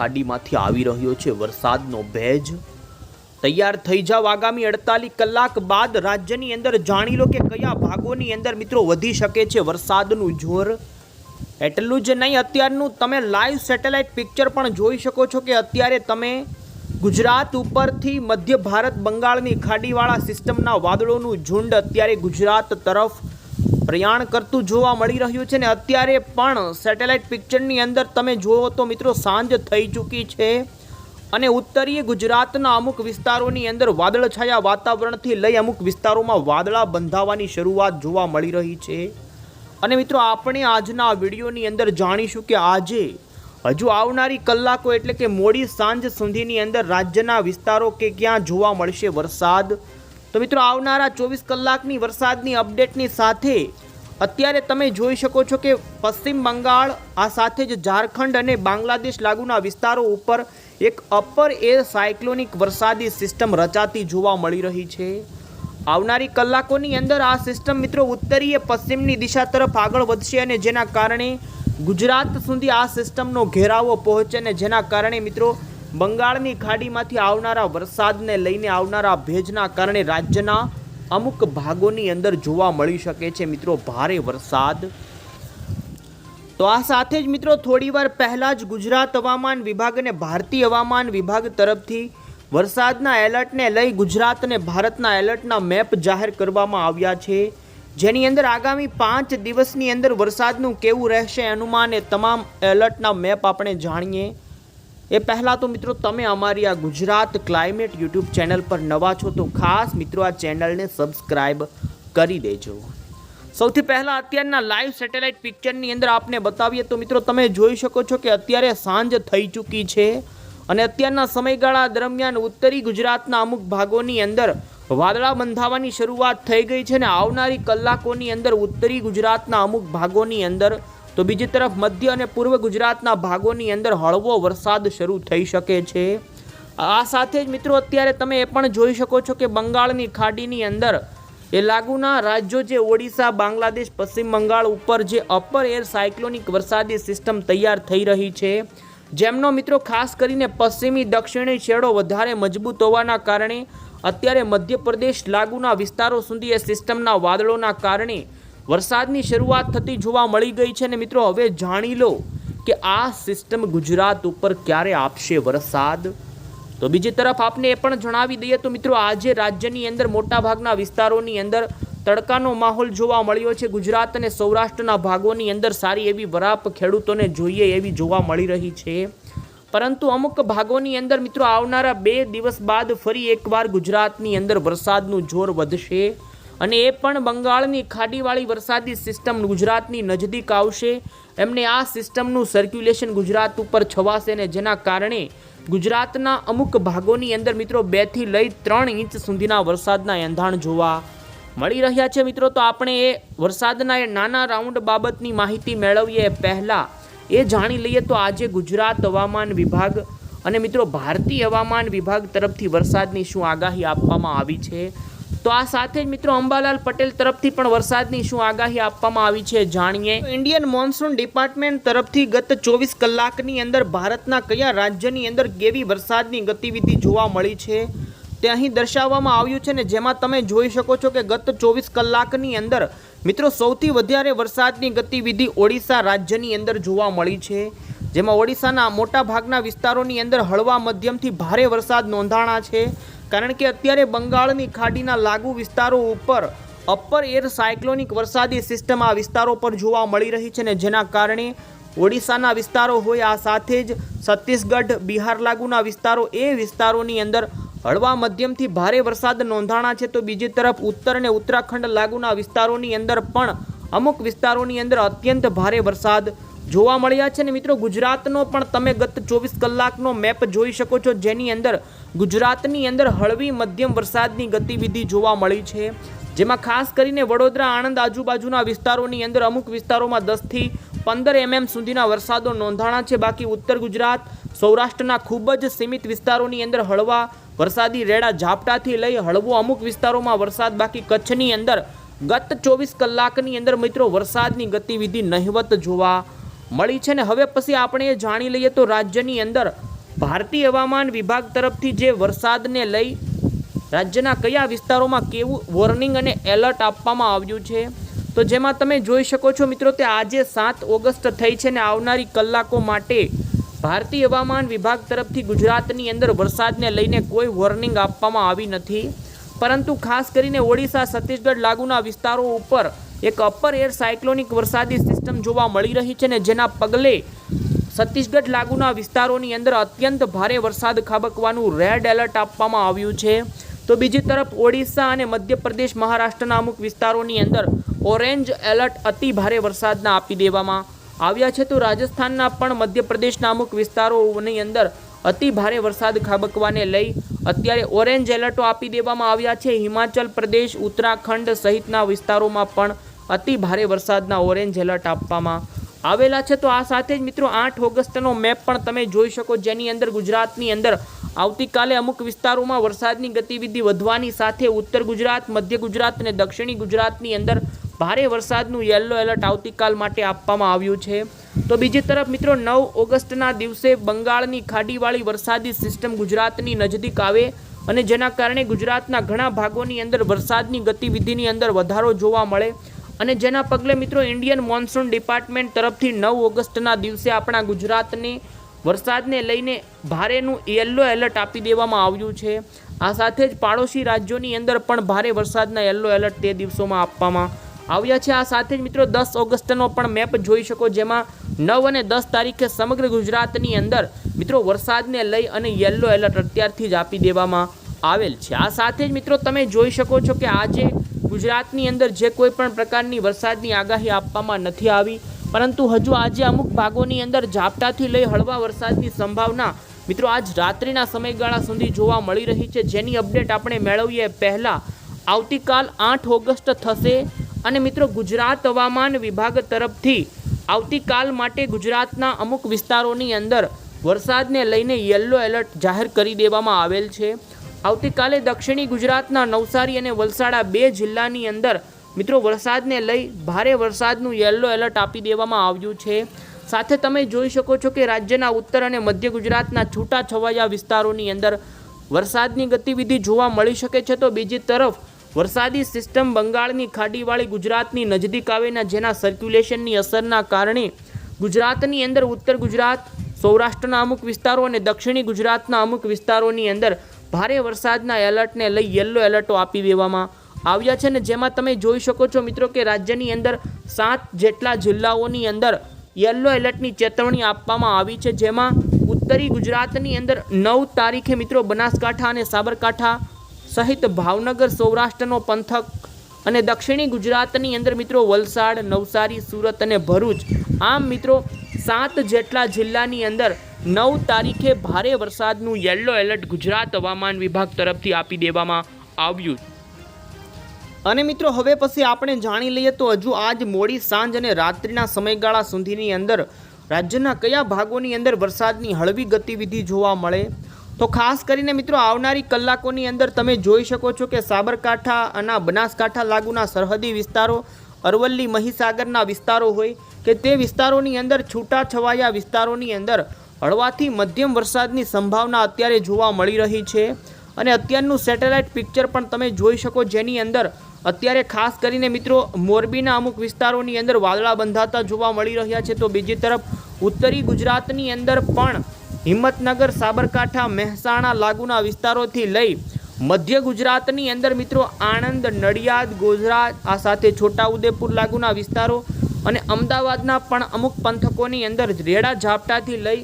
ખાડીમાંથી આવી રહ્યો છે. વરસાદનો ભેજ તૈયાર થઈ જાવ. આગામી અડતાલીસ કલાક બાદ રાજ્યની અંદર જાણી લો કે કયા ભાગોની અંદર મિત્રો વધી શકે છે વરસાદનું જોર. એટલું જ નહીં, અત્યારનું તમે લાઈવ સેટેલાઇટ પિક્ચર પણ જોઈ શકો છો કે અત્યારે તમે ગુજરાત ઉપરથી મધ્ય ભારત બંગાળની ખાડીવાળા સિસ્ટમના વાદળોનું ઝુંડ અત્યારે ગુજરાત તરફ પ્રયાણ કરતું જોવા મળી રહ્યું છે ને અત્યારે પણ સેટેલાઇટ પિક્ચરની અંદર તમે જુઓ તો મિત્રો સાંજ થઈ ચૂકી છે અને ઉત્તરીય ગુજરાતના અમુક વિસ્તારોની અંદર વાદળછાયા વાતાવરણથી લઈ અમુક વિસ્તારોમાં વાદળા બંધાવાની શરૂઆત જોવા મળી રહી છે. અને મિત્રો આપણે આજના વિડીયોની અંદર જાણીશું કે આજે હજુ આવનારી કલાકો એટલે કે મોડી સાંજ સુધીની અંદર રાજ્યના વિસ્તારો કે ક્યાં જોવા મળશે વરસાદ? તો મિત્રો, આવનારા ચોવીસ કલાકની વરસાદની અપડેટની સાથે અત્યારે તમે જોઈ શકો છો કે પશ્ચિમ બંગાળ, આ સાથે જ ઝારખંડ અને બાંગ્લાદેશ લાગુના વિસ્તારો ઉપર એક અપર એર સાયક્લોનિક વરસાદી સિસ્ટમ રચાતી જોવા મળી રહી છે. આવનારી કલાકોની અંદર આ સિસ્ટમ મિત્રો ઉત્તરીય પશ્ચિમની દિશા તરફ આગળ વધશે અને જેના કારણે ગુજરાત સુધી આ સિસ્ટમનો ઘેરાવો પહોંચે અને જેના કારણે મિત્રો બંગાળની ખાડીમાંથી આવનારા વરસાદને લઈને આવનારા ભેજના કારણે રાજ્યના અમુક ભાગોની અંદર જોવા મળી શકે છે મિત્રો ભારે વરસાદ. તો આ સાથે જ મિત્રો થોડીવાર પહેલાં જ ગુજરાત હવામાન વિભાગ અને ભારતીય હવામાન વિભાગ તરફથી વરસાદના એલર્ટને લઈ ગુજરાત અને ભારતના એલર્ટના મેપ જાહેર કરવામાં આવ્યા છે. જેની અંદર આગામી પાંચ દિવસની અંદર વરસાદનું કેવું રહેશે અનુમાન એ તમામ એલર્ટના મેપ આપણે જાણીએ. એ પહેલાં તો મિત્રો તમે અમારી આ ગુજરાત ક્લાઇમેટ યુટ્યુબ ચેનલ પર નવા છો તો ખાસ મિત્રો આ ચેનલને સબસ્ક્રાઈબ કરી દેજો. સૌથી પહેલાં અત્યારના લાઈવ સેટેલાઇટ પિક્ચરની અંદર આપને બતાવીએ તો મિત્રો તમે જોઈ શકો છો કે અત્યારે સાંજ થઈ ચૂકી છે અને અત્યારના સમયગાળા દરમિયાન ઉત્તરી ગુજરાતના અમુક ભાગોની અંદર વાદળા બંધાવાની શરૂઆત થઈ ગઈ છે અને આવનારી કલાકોની અંદર ઉત્તરી ગુજરાતના અમુક ભાગોની અંદર તો બીજી તરફ મધ્ય અને પૂર્વ ગુજરાતના ભાગોની અંદર હળવો વરસાદ શરૂ થઈ શકે છે. આ સાથે જ મિત્રો અત્યારે તમે એ પણ જોઈ શકો છો કે બંગાળની ખાડીની અંદર એ લાગુના રાજ્યો જે ઓડિશા, બાંગ્લાદેશ, પશ્ચિમ બંગાળ ઉપર જે અપર એર સાયક્લોનિક વરસાદી સિસ્ટમ તૈયાર થઈ રહી છે. જેમનો મિત્રો ખાસ કરીને પશ્ચિમી, દક્ષિણી છેડો વધારે મજબૂત હોવાના કારણે અત્યારે મધ્યપ્રદેશ લાગુના વિસ્તારો સુધી એ સિસ્ટમના વાદળોના કારણે વરસાદની શરૂઆત થતી જોવા મળી ગઈ છે અને મિત્રો, હવે જાણી લો કે આ સિસ્ટમ ગુજરાત ઉપર ક્યારે આપશે વરસાદ? તો બીજી તરફ આપને એ પણ જણાવી દઈએ તો મિત્રો, આજે રાજ્યની અંદર મોટાભાગના વિસ્તારોની અંદર તડકાનો માહોલ જોવા મળ્યો છે. ગુજરાત અને સૌરાષ્ટ્રના ભાગોની અંદર સારી એવી વરાપ ખેડૂતોને જોઈએ એવી જોવા મળી રહી છે. પરંતુ અમુક ભાગોની અંદર મિત્રો, આવનારા બે દિવસ બાદ ફરી એકવાર ગુજરાતની અંદર વરસાદનું જોર વધશે. અને એ પણ બંગાળની ખાડીવાળી વરસાદી સિસ્ટમ ગુજરાતની નજદીક આવશે. એમને આ સિસ્ટમનું સર્ક્યુલેશન ગુજરાત ઉપર છવાશે ને જેના કારણે ગુજરાતના અમુક ભાગોની અંદર મિત્રો બેથી લઈ ત્રણ ઇંચ સુધીના વરસાદના એંધાણ જોવા મળી રહ્યા છે. મિત્રો, તો આપણે એ વરસાદના એ નાના રાઉન્ડ બાબતની માહિતી મેળવીએ પહેલાં. એ જાણી લઈએ તો આજે ગુજરાત હવામાન વિભાગ અને મિત્રો, ભારતીય હવામાન વિભાગ તરફથી વરસાદની શું આગાહી આપવામાં આવી છે? તો આ સાથે જ મિત્રો અંબાલાલ પટેલ તરફથી પણ વરસાદની શું આગાહી આપવામાં આવી છે જાણીએ. ઇન્ડિયન મોન્સૂન ડિપાર્ટમેન્ટ તરફથી ગત ચોવીસ કલાકની અંદર ભારતના કયા રાજ્યની અંદર કેવી વરસાદની ગતિવિધિ જોવા મળી છે તે અહીં દર્શાવવામાં આવ્યું છે ને જેમાં તમે જોઈ શકો છો કે ગત ચોવીસ કલાકની અંદર મિત્રો સૌથી વધારે વરસાદની ગતિવિધિ ઓડિશા રાજ્યની અંદર જોવા મળી છે. જેમાં ઓડિશાના મોટા ભાગના વિસ્તારોની અંદર હળવા મધ્યમથી ભારે વરસાદ નોંધાણા છે. કારણ કે અત્યારે બંગાળની ખાડીના લાગુ વિસ્તારો ઉપર અપર એર સાયક્લોનિક વરસાદી સિસ્ટમ આ વિસ્તારો પર જોવા મળી રહી છે ને જેના કારણે ઓડિશાના વિસ્તારો હોય આ સાથે જ છત્તીસગઢ, બિહાર લાગુના વિસ્તારો એ વિસ્તારોની અંદર હળવા મધ્યમથી ભારે વરસાદ નોંધાણા છે. તો બીજી તરફ ઉત્તર અને ઉત્તરાખંડ લાગુના વિસ્તારોની અંદર પણ અમુક વિસ્તારોની અંદર અત્યંત ભારે વરસાદ જોવા મળ્યા છે ને મિત્રો, ગુજરાતનો પણ તમે ગત ચોવીસ કલાકનો મેપ જોઈ શકો છો. જેની અંદર ગુજરાતની અંદર હળવી મધ્યમ વરસાદની ગતિવિધિ જોવા મળી છે. જેમાં ખાસ કરીને વડોદરા, આણંદ આજુબાજુના વિસ્તારોની અંદર અમુક વિસ્તારોમાં દસથી પંદર એમએમ સુધીના વરસાદો નોંધાણા છે. બાકી ઉત્તર ગુજરાત, સૌરાષ્ટ્રના ખૂબ જ સીમિત વિસ્તારોની અંદર હળવા વરસાદી રેડા ઝાપટાથી લઈ હળવો અમુક વિસ્તારોમાં વરસાદ. બાકી કચ્છની અંદર ગત ચોવીસ કલાકની અંદર મિત્રો વરસાદની ગતિવિધિ નહિવત જોવા મળી છે ને હવે પછી આપણે જાણી લઈએ તો રાજ્યની અંદર ભારતીય હવામાન વિભાગ તરફથી જે વરસાદને લઈ રાજ્યના કયા વિસ્તારોમાં કેવું વોર્નિંગ અને એલર્ટ આપવામાં આવ્યું છે? તો જેમાં તમે જોઈ શકો છો મિત્રો તે આજે સાત ઓગસ્ટ થઈ છે ને આવનારી કલાકો માટે ભારતીય હવામાન વિભાગ તરફથી ગુજરાતની અંદર વરસાદને લઈને કોઈ વોર્નિંગ આપવામાં આવી નથી. પરંતુ ખાસ કરીને ઓડિશા, છત્તીસગઢ લાગુના વિસ્તારો ઉપર એક અપર એર સાયક્લોનિક વરસાદી સિસ્ટમ જોવા મળી રહી છે ને જેના પગલે છત્તીસગઢ લાગુના વિસ્તારોની અંદર અત્યંત ભારે વરસાદ ખાબકવાનું રેડ એલર્ટ આપવામાં આવ્યું છે. તો બીજી તરફ ઓડિશા અને મધ્યપ્રદેશ મહારાષ્ટ્રના અમુક વિસ્તારોની અંદર ઓરેન્જ એલર્ટ અતિ ભારે વરસાદના આપી દેવામાં આવ્યા છે. તો રાજસ્થાનના પણ મધ્યપ્રદેશના અમુક વિસ્તારોની અંદર અતિ ભારે વરસાદ ખાબકવાને લઈ અત્યારે ઓરેન્જ એલર્ટો આપી દેવામાં આવ્યા છે. હિમાચલ પ્રદેશ, ઉત્તરાખંડ સહિતના વિસ્તારોમાં પણ અતિ ભારે વરસાદના ઓરેન્જ એલર્ટ આપવામાં આવેલા છે તો આ સાથે જ મિત્રો આઠ ઓગસ્ટનો મેપ પણ તમે જોઈ શકો જેની અંદર ગુજરાતની અંદર આવતીકાલે અમુક વિસ્તારોમાં વરસાદની ગતિવિધિ વધવાની સાથે ઉત્તર ગુજરાત, મધ્ય ગુજરાત અને દક્ષિણી ગુજરાતની અંદર ભારે વરસાદનું યલો એલર્ટ આવતીકાલ માટે આપવામાં આવ્યું છે. તો બીજી તરફ મિત્રો નવ ઓગસ્ટના દિવસે બંગાળની ખાડીવાળી વરસાદી સિસ્ટમ ગુજરાતની નજદીક આવે અને જેના કારણે ગુજરાતના ઘણા ભાગોની અંદર વરસાદની ગતિવિધિની અંદર વધારો જોવા મળે. અને જેના પગલે મિત્રો ઇન્ડિયન મોન્સૂન ડિપાર્ટમેન્ટ તરફથી નવ ઓગસ્ટના દિવસે આપણા ગુજરાતને વરસાદને લઈને ભારેનું યલો એલર્ટ આપી દેવામાં આવ્યું છે. આ સાથે જ પાડોશી રાજ્યોની અંદર પણ ભારે વરસાદના યલો એલર્ટ તે દિવસોમાં આપવામાં આવ્યા છે. આ સાથે જ મિત્રો દસ ઓગસ્ટનો પણ મેપ જોઈ શકો જેમાં નવ અને દસ તારીખે સમગ્ર ગુજરાતની અંદર મિત્રો વરસાદને લઈ અને યલો એલર્ટ અત્યારથી જ આપી દેવામાં આવેલ છે. આ સાથે જ મિત્રો તમે જોઈ શકો છો કે આજે ગુજરાતની અંદર જે કોઈ પણ પ્રકારની વરસાદની આગાહી આપવામાં નથી આવી, પરંતુ હજુ આજે અમુક ભાગોની અંદર ઝાપટાથી લઈ હળવા વરસાદની સંભાવના મિત્રો આજ રાત્રિના સમયગાળા સુધી જોવા મળી રહી છે. જેની અપડેટ આપણે મેળવીએ પહેલાં, આવતીકાલ આઠ ઓગસ્ટ થશે અને મિત્રો ગુજરાત હવામાન વિભાગ તરફથી આવતીકાલ માટે ગુજરાતના અમુક વિસ્તારોની અંદર વરસાદને લઈને યલો એલર્ટ જાહેર કરી દેવામાં આવેલ છે. આવતીકાલે દક્ષિણી ગુજરાતના નવસારી અને વલસાડા બે જિલ્લાની અંદર મિત્રો વરસાદને લઈ ભારે વરસાદનું યલો એલર્ટ આપી દેવામાં આવ્યું છે. સાથે તમે જોઈ શકો છો કે રાજ્યના ઉત્તર અને મધ્ય ગુજરાતના છૂટા છવાયા વિસ્તારોની અંદર વરસાદની ગતિવિધિ જોવા મળી શકે છે. તો બીજી તરફ વરસાદી સિસ્ટમ બંગાળની ખાડીવાળી ગુજરાતની નજીક આવેના જેના સર્ક્યુલેશનની અસરના કારણે ગુજરાતની અંદર ઉત્તર ગુજરાત, સૌરાષ્ટ્રના અમુક વિસ્તારો અને દક્ષિણી ગુજરાતના અમુક વિસ્તારોની અંદર ભારે વરસાદના એલર્ટને લઈ યલો એલર્ટો આપી દેવામાં આવ્યા છે ને જેમાં તમે જોઈ શકો છો મિત્રો કે રાજ્યની અંદર સાત જેટલા જિલ્લાઓની અંદર યલો એલર્ટની ચેતવણી આપવામાં આવી છે. જેમાં ઉત્તરી ગુજરાતની અંદર નવ તારીખે મિત્રો બનાસકાંઠા અને સાબરકાંઠા સહિત ભાવનગર, સૌરાષ્ટ્રનો પંથક અને દક્ષિણી ગુજરાતની અંદર મિત્રો વલસાડ, નવસારી, સુરત અને ભરૂચ. આમ મિત્રો સાત જેટલા જિલ્લાની અંદર નવ તારીખે ભારે વરસાદનું યલો એલર્ટ ગુજરાત હવામાન વિભાગ તરફથી આપી દેવામાં આવ્યું. અને મિત્રો, હવે પછી આપણે જાણી લઈએ તો હજુ આજ મોડી સાંજ અને રાત્રિના સમયગાળા સુધીની અંદર રાજ્યના કયા ભાગોની અંદર વરસાદની હળવી ગતિવિધિ જોવા મળે? તો ખાસ કરીને મિત્રો, આવનારી કલાકોની અંદર તમે જોઈ શકો છો કે સાબરકાંઠા અને બનાસકાંઠા લાગુના સરહદી વિસ્તારો, અરવલ્લી મહીસાગરના વિસ્તારો હોય કે તે વિસ્તારોની અંદર છૂટા છવાયા વિસ્તારોની અંદર હળવાથી મધ્યમ વરસાદની સંભાવના અત્યારે જોવા મળી રહી છે અને અત્યારનું સેટેલાઇટ પિક્ચર પણ તમે જોઈ શકો જેની અંદર અત્યારે ખાસ કરીને મિત્રો મોરબીના અમુક વિસ્તારોની અંદર વાદળા બંધાતા જોવા મળી રહ્યા છે. તો બીજી તરફ ઉત્તરી ગુજરાતની અંદર પણ હિંમતનગર, સાબરકાંઠા, મહેસાણા લાગુના વિસ્તારોથી લઈ મધ્ય ગુજરાતની અંદર મિત્રો આણંદ, નડિયાદ ગોધરા આ સાથે છોટાઉદેપુર લાગુના વિસ્તારો અને અમદાવાદના પણ અમુક પંથકોની અંદર રેડા ઝાપટાથી લઈ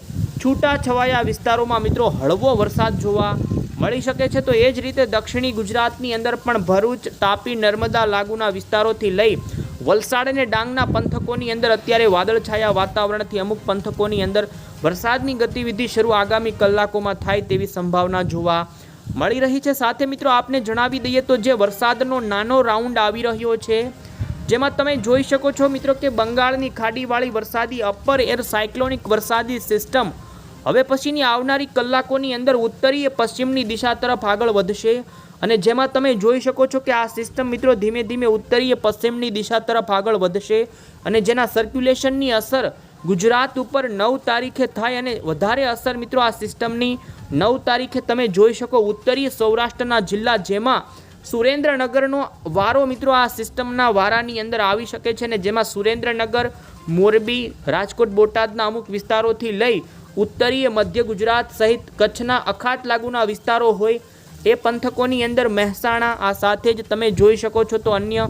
છૂટા છવાયા વિસ્તારોમાં મિત્રો હળવો વરસાદ જોવા મળી શકે છે. તો એ જ રીતે દક્ષિણી ગુજરાતની અંદર પણ ભરૂચ, તાપી, નર્મદા લાગુના વિસ્તારોથી લઈ વલસાડ અને ડાંગના પંથકોની અંદર અત્યારે વાદળછાયા વાતાવરણથી અમુક પંથકોની અંદર વરસાદની ગતિવિધિ શરૂ આગામી કલાકોમાં થાય તેવી સંભાવના જોવા મળી રહી છે. સાથે મિત્રો આપને જણાવી દઈએ તો જે વરસાદનો નાનો રાઉન્ડ આવી રહ્યો છે, જેમાં તમે જોઈ શકો છો મિત્રો કે બંગાળની ખાડીવાળી વરસાદી અપર એર સાયક્લોનિક વરસાદી સિસ્ટમ હવે પછીની આવનારી કલાકોની અંદર ઉત્તરીય પશ્ચિમની દિશા તરફ આગળ વધશે. અને જેમાં તમે જોઈ શકો છો કે આ સિસ્ટમ મિત્રો ધીમે ધીમે ઉત્તરીય પશ્ચિમની દિશા તરફ આગળ વધશે. અને જેના સર્ક્યુલેશનની અસર ગુજરાત ઉપર નવ તારીખે થાય અને વધારે અસર મિત્રો આ સિસ્ટમની નવ તારીખે તમે જોઈ શકો ઉત્તરીય સૌરાષ્ટ્રના જિલ્લા જેમાં સુરેન્દ્રનગરનો વારો મિત્રો આ સિસ્ટમના વારાની અંદર આવી શકે છે. ને જેમાં સુરેન્દ્રનગર, મોરબી, રાજકોટ, બોટાદના અમુક વિસ્તારોથી લઈ ઉત્તરીય મધ્ય ગુજરાત સહિત કચ્છના અખાત લાગુના વિસ્તારો હોય એ પંથકોની અંદર મહેસાણા, આ સાથે જ તમે જોઈ શકો છો તો અન્ય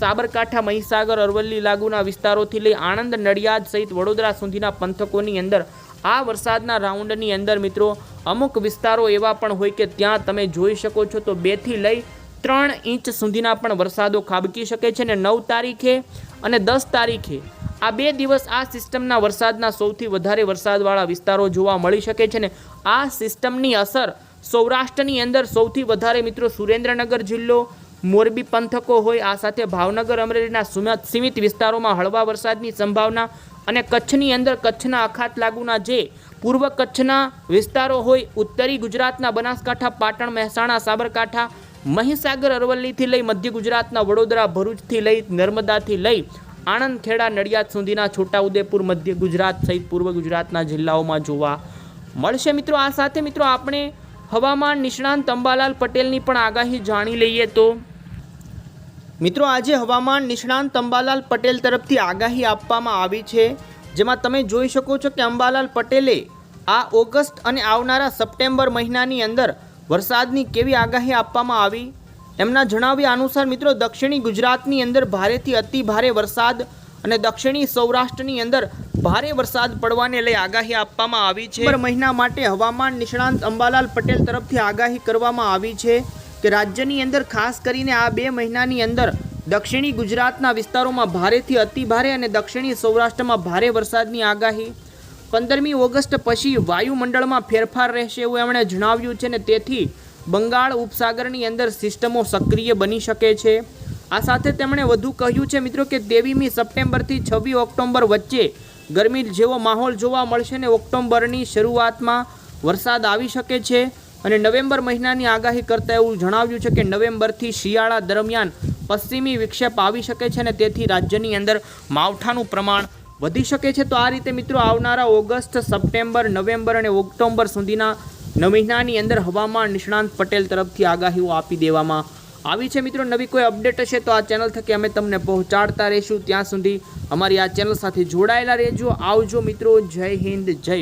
સાબરકાંઠા, મહીસાગર, અરવલ્લી લાગુના વિસ્તારોથી લઈ આણંદ, નડિયાદ સહિત વડોદરા સુધીના પંથકોની અંદર આ વરસાદના રાઉન્ડની અંદર મિત્રો અમુક વિસ્તારો એવા પણ હોય કે ત્યાં તમે જોઈ શકો છો તો બેથી લઈ ત્રણ ઇંચ સુધીના પણ વરસાદો ખાબકી શકે છે ને નવ તારીખે અને દસ તારીખે આ બે દિવસ આ સિસ્ટમના વરસાદના સૌથી વધારે વરસાદવાળા વિસ્તારો જોવા મળી શકે છે ને આ સિસ્ટમની અસર સૌરાષ્ટ્રની અંદર સૌથી વધારે મિત્રો સુરેન્દ્રનગર જિલ્લો, મોરબી પંથકો હોય, આ સાથે ભાવનગર, અમરેલીના સુમ- સીમિત વિસ્તારોમાં હળવા વરસાદની સંભાવના અને કચ્છની અંદર કચ્છના અખાત લાગુના જે પૂર્વ કચ્છના વિસ્તારો હોય, ઉત્તરી ગુજરાતના બનાસકાંઠા, પાટણ, મહેસાણા, સાબરકાંઠા, મહીસાગર, અરવલ્લીથી લઈ મધ્ય ગુજરાતના વડોદરા, ભરૂચથી લઈ નર્મદાથી લઈ આણંદ ખેડા નડિયાદ સુધીના છોટાઉદેપુર, મધ્ય ગુજરાત સહિત પૂર્વ ગુજરાતના જિલ્લાઓમાં જોવા મળશે. મિત્રો, આ સાથે મિત્રો, આપણે હવામાન નિષ્ણાંત અંબાલાલ પટેલની પણ આગાહી જાણી લઈએ તો મિત્રો, આજે હવામાન નિષ્ણાંત અંબાલાલ પટેલ તરફથી આગાહી આપવામાં આવી છે, જેમાં તમે જોઈ શકો છો કે અંબાલાલ પટેલે આ ઓગસ્ટ અને આવનારા સપ્ટેમ્બર મહિનાની અંદર વરસાદની કેવી આગાહી આપવામાં આવી એમના જણાવ્યા અનુસાર, મિત્રો, દક્ષિણી ગુજરાતની અંદર ભારેથી અતિ ભારે વરસાદ અને દક્ષિણી સૌરાષ્ટ્રની અંદર ભારે વરસાદ પડવાને લઈ આગાહી આપવામાં આવી છે. મહિના માટે હવામાન નિષ્ણાંત અંબાલાલ પટેલ તરફથી આગાહી કરવામાં આવી છે કે રાજ્યની અંદર, ખાસ કરીને આ બે મહિનાની અંદર, દક્ષિણી ગુજરાતના વિસ્તારોમાં ભારેથી અતિ ભારે અને દક્ષિણી સૌરાષ્ટ્રમાં ભારે વરસાદની આગાહી. પંદરમી ઓગસ્ટ પછી વાયુમંડળમાં ફેરફાર રહેશે એવું એમણે જણાવ્યું છે ને તેથી બંગાળ ઉપસાગરની અંદર સિસ્ટમો સક્રિય બની શકે છે. આ સાથે તેમણે વધુ કહ્યું છે, મિત્રો, કે તેવીમી સપ્ટેમ્બરથી છવ્વીસ ઓક્ટોબર વચ્ચે ગરમી જેવો માહોલ જોવા મળશે ને ઓક્ટોબરની શરૂઆતમાં વરસાદ આવી શકે છે. અને નવેમ્બર મહિનાની આગાહી કરતાં એવું જણાવ્યું છે કે નવેમ્બરથી શિયાળા દરમિયાન પશ્ચિમી વિક્ષેપ આવી શકે છે અને તેથી રાજ્યની અંદર માવઠાનું પ્રમાણ વધી શકે છે. તો આ રીતે, મિત્રો, આવનારા ઓગસ્ટ, સપ્ટેમ્બર, નવેમ્બર અને ઓક્ટોબર સુધીના ન મહિનાની અંદર હવામાન નિષ્ણાંત પટેલ તરફથી આગાહીઓ આપી દેવામાં આવી છે. મિત્રો, નવી કોઈ અપડેટ હશે તો આ ચેનલ થકી અમે તમને પહોંચાડતા રહીશું. ત્યાં સુધી અમારી આ ચેનલ સાથે જોડાયેલા રહેજો. આવજો મિત્રો, જય હિન્દ, જય